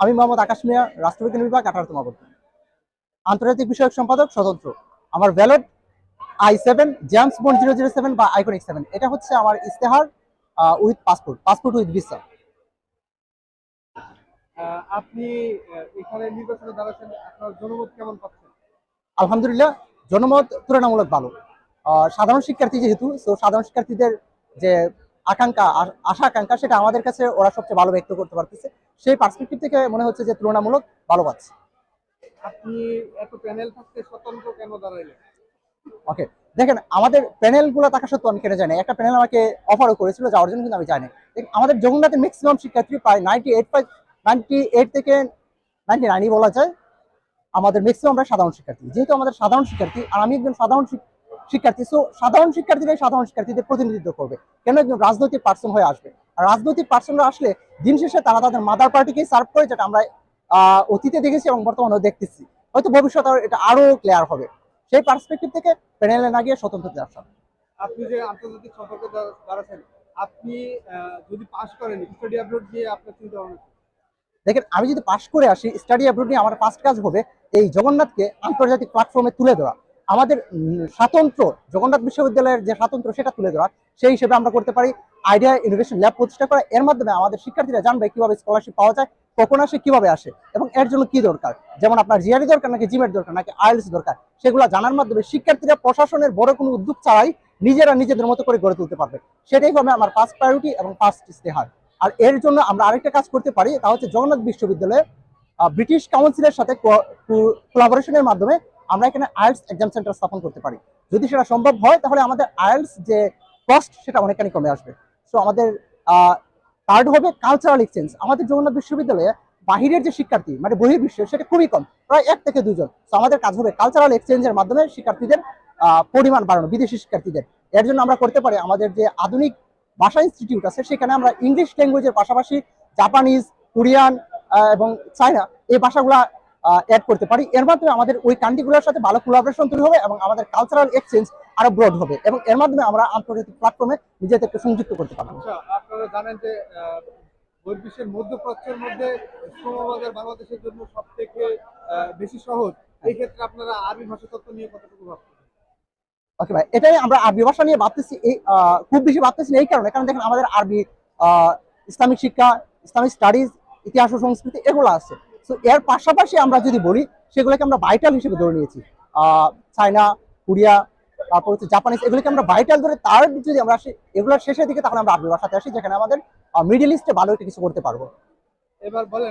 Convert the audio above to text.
আমি মোহাম্মদ আকাশ মিয়া রাষ্ট্রবিজ্ঞান বিভাগ আঠারো তোমাগত আন্তর্জাতিক বিষয়ক সম্পাদক স্বতন্ত্র। আমার ballot I seven James Bond zero zero seven বা আইকনিক সেভেন এটা হচ্ছে আমার ইস্তেহার with passport passport with visa আপনি এখানে নির্বাচনে দাঁড়াচ্ছেন আপনার জনমত কেমন পাচ্ছেন আলহামদুলিল্লাহ জনমত তুলনামূলক ভালো। সাধারণ শিক্ষার্থী যেহেতু তো সাধারণ শিক্ষার্থীদের যে আকাঙ্ক্ষা আশা আকাঙ্ক্ষা সেটা আমাদের কাছে ওরা সবচেয়ে ভালো ব্যক্ত করতে পারতেছে। সেই পার্সপেক্টিভ থেকে মনে হচ্ছে যে তুলনামূলক ভালো পাচ্ছে। আপনি এত প্যানেল থাকতে স্বতন্ত্র কেন দাঁড়াইলেন? ওকে দেখেন আমাদের প্যানেলগুলো থাকা সত্ত্বেও আমি কেন জানি একটা প্যানেল আমাকে অফারও করেছিল যাওয়ার জন্য কিন্তু আমি জানি। আমাদের জগন্নাথের ম্যাক্সিমাম শিক্ষার্থী প্রায় ninety eight five ninety eight থেকে নাইনটি নাইনই বলা যায়। আমাদের ম্যাক্সিমাম আমরা সাধারণ শিক্ষার্থী। যেহেতু আমাদের সাধারণ শিক্ষার্থী আর আমি একজন সাধারণ শিক্ষার্থী। সো সাধারণ শিক্ষার্থীরাই সাধারণ শিক্ষার্থীদের প্রতিনিধিত্ব করবে। কেন একজন রাজনৈতিক পার্সন হয়ে আসবে? আর রাজনৈতিক পার্সনরা আসলে দিন শেষে তারা তাদের মাদার পার্টিকেই সার্ভ করে যেটা আমরা আহ, অতীতে দেখেছি এবং বর্তমানেও দেখতেছি। হয়তো ভবিষ্যতে এটা আরও ক্লিয়ার হবে। সেই পার্সপেক্টিভ থেকে প্যানেলে না গিয়ে স্বতন্ত্র আপনি যে আন্তর্জাতিক সম্পর্কে দাঁড়াচ্ছেন আপনি যদি পাশ করেন স্টাডি আপলোড দিয়ে আপনার চিন্তা ভাবনা দেখেন আমি যদি পাশ করে আসি স্টাডি অ্যাব্রোড নিয়ে আমার ফার্স্ট কাজ হবে এই জগন্নাথকে আন্তর্জাতিক প্ল্যাটফর্মে তুলে ধরা আমাদের স্বাতন্ত্র জগন্নাথ বিশ্ববিদ্যালয়ের যে স্বাতন্ত্র সেটা তুলে ধরা সেই হিসেবে আমরা করতে পারি আইডিয়া ইনোভেশন ল্যাব প্রতিষ্ঠা করা। এর মাধ্যমে আমাদের শিক্ষার্থীরা জানবে কীভাবে স্কলারশিপ পাওয়া যায়, কখন আসে, কীভাবে আসে, এবং এর জন্য কি দরকার? যেমন আপনার জিআরই দরকার নাকি জিমের দরকার নাকি আইএলস দরকার, সেগুলো জানার মাধ্যমে শিক্ষার্থীরা প্রশাসনের বড় কোনো উদ্যোগ ছাড়াই নিজেরা নিজেদের মতো করে গড়ে তুলতে পারবে। সেটাই হবে আমার ফার্স্ট প্রায়োরিটি এবং ফার্স্ট ইস্তেহার আর এর জন্য আমরা আরেকটা কাজ করতে পারি, তা হচ্ছে জগন্নাথ বিশ্ববিদ্যালয়ে ব্রিটিশ কাউন্সিলের সাথে কোলাবোরেশনের মাধ্যমে আমরা এখানে আইএলস এক্সাম সেন্টার স্থাপন করতে পারি। যদি সেটা সম্ভব হয়, তাহলে আমাদের আইএলস যে কস্ট সেটা অনেকখানি কমে আসবে। সো আমাদের থার্ড হবে কালচারাল এক্সচেঞ্জ আমাদের জগন্নাথ বিশ্ববিদ্যালয়ে বাহিরের যে শিক্ষার্থী মানে বহির্বিশ্বের, সেটা খুবই কম, প্রায় এক থেকে দুজন। তো আমাদের কাজ হবে কালচারাল এক্সচেঞ্জের মাধ্যমে শিক্ষার্থীদের পরিমাণ বাড়ানো, বিদেশি শিক্ষার্থীদের। এর জন্য আমরা করতে পারি আমাদের যে আধুনিক ভাষা ইনস্টিটিউট আছে, সেখানে আমরা ইংলিশ ল্যাঙ্গুয়েজের পাশাপাশি জাপানিজ কোরিয়ান এবং চায়না এই ভাষাগুলা অ্যাড করতে পারি। এর মাধ্যমে আমাদের ওই কান্ট্রিগুলোর সাথে ভালো কোলাবোরেশন তৈরি হবে এবং আমাদের কালচারাল এক্সচেঞ্জ আরও ব্রড হবে এবং এর মাধ্যমে আমরা আন্তর্জাতিক প্ল্যাটফর্মে নিজেদেরকে সংযুক্ত করতে পারব। আচ্ছা আপনারা জানেন যে বহির্বিশ্বের মধ্যপ্রাচ্যের মধ্যে শ্রমবাজার বাংলাদেশের জন্য সব থেকে বেশি সহজ। এই ক্ষেত্রে আপনারা আরবি ভাষা তত্ত্ব নিয়ে কতটুকু ভাবছেন? ওকে ভাই এটাই আমরা আরবি ভাষা নিয়ে ভাবতেছি। এই খুব বেশি ভাবতেছি না এই কারণে। কারণ দেখেন আমাদের আরবি ইসলামিক শিক্ষা ইসলামিক স্টাডিজ ইতিহাস ও সংস্কৃতি এগুলো আছে। তো এর পাশাপাশি আমরা যদি বলি, সেগুলোকে আমরা ভাইটাল হিসেবে ধরে নিয়েছি। চায়না, কোরিয়া, তারপর হচ্ছে জাপানিজ এগুলোকে আমরা ভাইটাল ধরে তার যদি আমরা আসি, এগুলোর শেষের দিকে তখন আমরা আরবি ভাষাতে আসি, যেখানে আমাদের মিডিল ইস্টে ভালো একটা কিছু করতে পারব। এবার বলেন